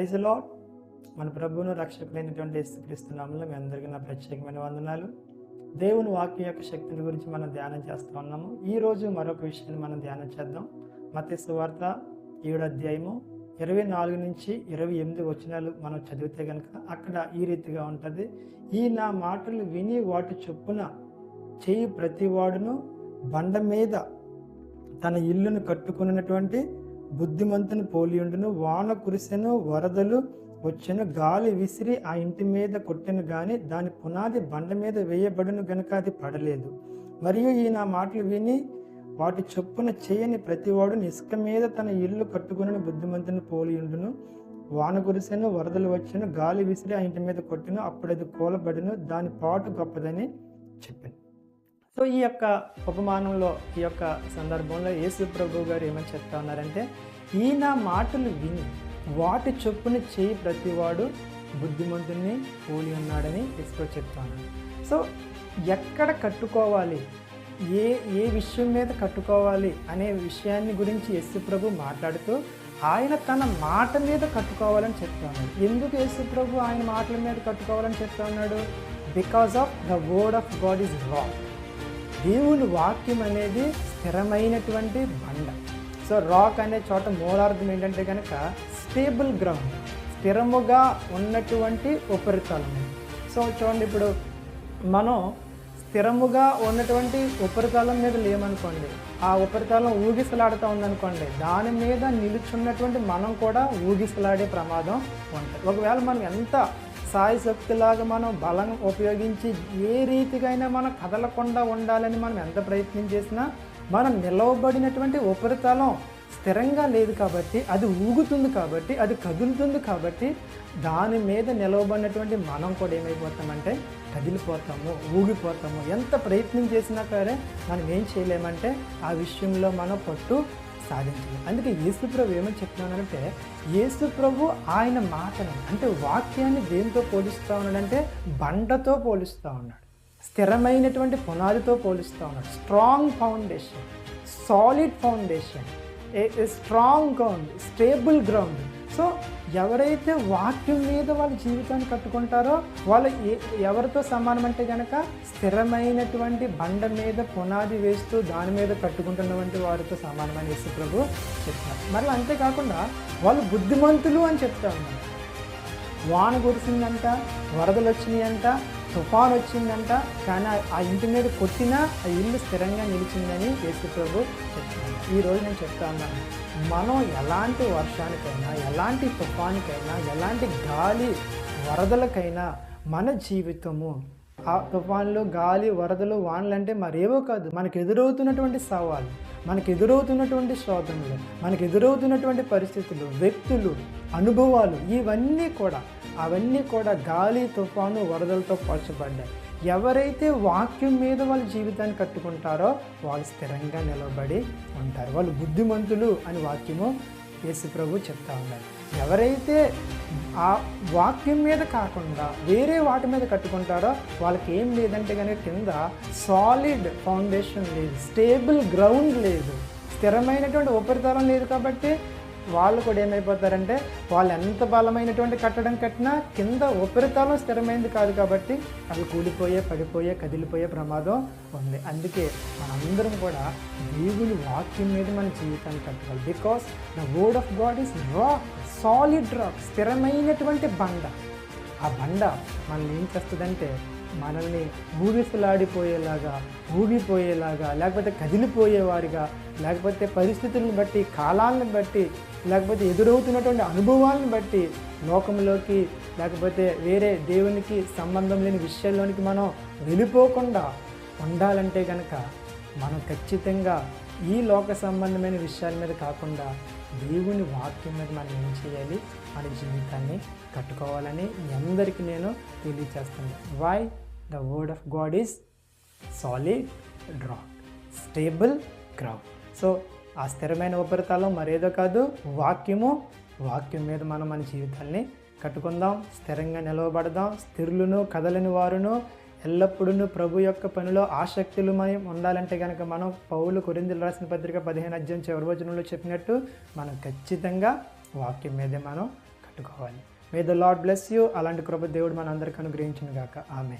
Praise lord మన ప్రభువును రక్షకులైనటువంటి యేసుక్రీస్తునామంలో మీ అందరికీ నా ప్రత్యేకమైన వందనాలు. దేవుని వాక్యం యొక్క శక్తిని గురించి మనం ధ్యానం చేస్తూ ఉన్నాము. ఈ రోజు మరొక విషయాన్ని మనం ధ్యానం చేద్దాం. మత వార్త ఏడు అధ్యాయము ఇరవై నాలుగు నుంచి ఇరవై ఎనిమిది వచనాలు మనం చదివితే కనుక అక్కడ ఈ రీతిగా ఉంటుంది. ఈ నా మాటలు విని వాటి చొప్పున చేయి ప్రతివాడును బండ మీద తన ఇల్లును కట్టుకున్నటువంటి బుద్ధిమంతుని పోలియుండును వాన కురిసెను వరదలు వచ్చెను గాలి విసిరి ఆ ఇంటి మీద కొట్టెను గాని దాని పునాది బండ మీద వేయబడును గనుక అది పడలేదు. మరియు ఈ నా మాటలు విని వాటి చొప్పున చేయని ప్రతివాడు ఇసుక మీద తన ఇల్లు కట్టుకుని బుద్ధిమంతుని పోలియుండును వాన కురిసెను వరదలు వచ్చెను గాలి విసిరి ఆ ఇంటి మీద కొట్టెను అప్పుడది అది కూలబడిను దాని పాటు గొప్పదని చెప్పింది సో ఈ యొక్క ఉపమానంలో ఈ యొక్క సందర్భంలో యేసు ప్రభు గారు ఏమని చెప్తా ఉన్నారంటే ఈయన మాటలు విని వాటి చొప్పున చేయి ప్రతివాడు బుద్ధిమంతుని పోలి ఉన్నాడని యేసు చెప్తాను సో ఎక్కడ కట్టుకోవాలి? ఏ ఏ విషయం మీద కట్టుకోవాలి అనే విషయాన్ని గురించి యేసు ప్రభు మాట్లాడుతూ ఆయన తన మాట మీద కట్టుకోవాలని చెప్తా ఎందుకు యేసు ప్రభు ఆయన మాటల మీద కట్టుకోవాలని చెప్తా ఉన్నాడు? Because of the word of God is wrong దేవుని వాక్యం అనేది స్థిరమైనటువంటి బండ. సో రాక్ అనే చోట మూలార్థం ఏంటంటే కనుక స్టేబుల్ గ్రౌండ్ స్థిరముగా ఉన్నటువంటి ఉపరితలం. సో చూడండి ఇప్పుడు మనం స్థిరముగా ఉన్నటువంటి ఉపరితలం మీద లేమనుకోండి ఆ ఉపరితలం ఊగిసలాడుతూ ఉందనుకోండి దాని మీద నిలుచున్నటువంటి మనం కూడా ఊగిసలాడే ప్రమాదం ఉంటుంది. ఒకవేళ మనం ఎంత సాయి శక్తిలాగా మనం బలం ఉపయోగించి ఏ రీతికైనా మనం కదలకుండా ఉండాలని మనం ఎంత ప్రయత్నం చేసినా మనం నిలవబడినటువంటి ఉపరితలం స్థిరంగా లేదు కాబట్టి అది ఊగుతుంది కాబట్టి అది కదులుతుంది కాబట్టి దాని మీద నిలవబడినటువంటి మనం కూడా ఏమైపోతామంటే కదిలిపోతాము ఊగిపోతాము. ఎంత ప్రయత్నం చేసినా సరే మనం ఏం చేయలేమంటే ఆ విషయంలో మనం పట్టు సాధించాలి అందుకే యేసుప్రభు ఏమని చెప్తున్నానంటే యేసుప్రభు ఆయన మాటను అంటే వాక్యాన్ని దేనితో పోలిస్తూ ఉన్నాడంటే బండతో పోలిస్తూ ఉన్నాడు. స్థిరమైనటువంటి పునాదితో పోలిస్తూ ఉన్నాడు. Strong foundation solid foundation a strong ground stable ground. So ఎవరైతే వాక్యం మీద వాళ్ళ జీవితాన్ని కట్టుకుంటారో వాళ్ళు ఎవరితో సమానం అంటే కనుక స్థిరమైనటువంటి బండ మీద పునాది వేస్తూ దాని మీద కట్టుకుంటున్నటువంటి వారితో సమానమని యేసు ప్రభు చెప్తారు మరి అంతేకాకుండా వాళ్ళు బుద్ధిమంతులు అని చెప్తా ఉన్నారు వాన కురిసిందంట వరదలు వచ్చినాయంట తుఫాన్ వచ్చిందంట కానీ ఆ- ఇంటి మీద కొట్టినా ఆ ఇల్లు స్థిరంగా నిలిచిందని యేసు ప్రభు చెప్తున్నాను ఈరోజు నేను చెప్తాను మనం ఎలాంటి వర్షానికైనా ఎలాంటి తుఫానికైనా ఎలాంటి గాలి వరదలకైనా మన జీవితము ఆ తుఫాన్లు గాలి వరదలు వానలు అంటే మరేవో కాదు మనకు ఎదురవుతున్నటువంటి సవాలు. మనకు ఎదురవుతున్నటువంటి శోధనలు మనకు ఎదురవుతున్నటువంటి పరిస్థితులు వ్యక్తులు అనుభవాలు ఇవన్నీ కూడా అవన్నీ కూడా గాలి తుఫాను వరదలతో పోల్చబడ్డాయి. ఎవరైతే వాక్యం మీద వాళ్ళ జీవితాన్ని కట్టుకుంటారో వాళ్ళు స్థిరంగా నిలబడి ఉంటారు. వాళ్ళు బుద్ధిమంతులు అని వాక్యము యేసు ప్రభు చెప్తా ఉన్నారు. ఎవరైతే ఆ వాక్యం మీద కాకుండా వేరే వాటి మీద కట్టుకుంటారో వాళ్ళకి ఏం లేదంటే కనుక కింద సాలిడ్ ఫౌండేషన్ లేదు స్టేబుల్ గ్రౌండ్ లేదు. స్థిరమైనటువంటి ఉపరితలం లేదు కాబట్టి వాళ్ళు కూడా ఏమైపోతారంటే వాళ్ళు ఎంత బలమైనటువంటి కట్టడం కట్టినా కింద ఉపరితలం స్థిరమైనది కాదు కాబట్టి అవి కూలిపోయే పడిపోయే కదిలిపోయే ప్రమాదం ఉంది. అందుకే మనందరం కూడా దేవుని వాక్యం మీద మన జీవితాన్ని కట్టుకోవాలి because the word of God is rock solid rock స్థిరమైనటువంటి బండ. ఆ బండ మనల్ని ఏం చేస్తుందంటే మనల్ని ఊగిసలాడిపోయేలాగా ఊగిపోయేలాగా లేకపోతే కదిలిపోయేవారిగా లేకపోతే పరిస్థితులను బట్టి కాలాలను బట్టి లేకపోతే ఎదురవుతున్నటువంటి అనుభవాలను బట్టి లోకంలోకి లేకపోతే వేరే దేవునికి సంబంధం లేని విషయాల్లోనికి మనం వెళ్ళిపోకుండా ఉండాలంటే కనుక మనం ఖచ్చితంగా ఈ లోక సంబంధమైన విషయాల మీద కాకుండా దేవుని వాక్యం మీద మనం ఏం చేయాలి? మన జీవితాన్ని కట్టుకోవాలని మీ అందరికీ నేను తెలియచేస్తాను. Why the word of God is solid rock stable ground so ఆ స్థిరమైన ఉపరితలం మరేదో కాదు వాక్యము. వాక్యం మీద మనం మన జీవితాన్ని కట్టుకుందాం స్థిరంగా నిలవబడదాం స్థిరులను కదలని వారును ఎల్లప్పుడూ ప్రభు యొక్క పనిలో ఆసక్తులమై ఉండాలంటే కనుక మనం పౌలు కొరిందులు రాసిన పత్రిక పదిహేను అధ్యాయం చివరి వచనంలో చెప్పినట్టు మనం ఖచ్చితంగా వాక్యం మీదే మనం కట్టుకోవాలి. May the Lord bless you అలాంటి కృప దేవుడు మన అందరికీ అనుగ్రహించిన గాక ఆమె